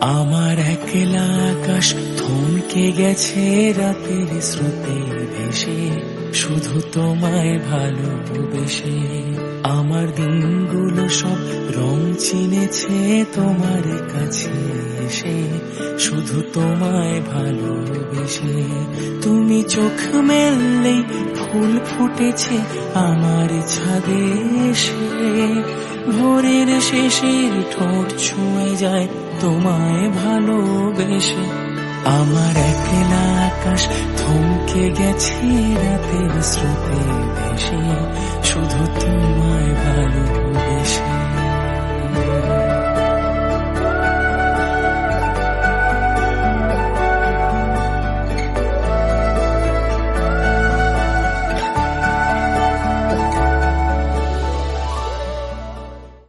আমার একলা আকাশ থমকে গেছে রাতের স্রোতে ভেসে, শুধু তোমায় ভালো ভালোবেসে। আমার দিনগুলো সব রং চিনেছে তোমার কাছে এসে। শুধু তোমায় ভালোবেসে। তুমি চোখ মেললেই ফুল ফুটেছে আমার ছাদে ভোরের শেষের ঠোঁট ছুঁয়ে যায় তোমায় ভালোবেসে। আমার একলা আকাশ থমকে গেছে রাতের স্রোতে ভেসে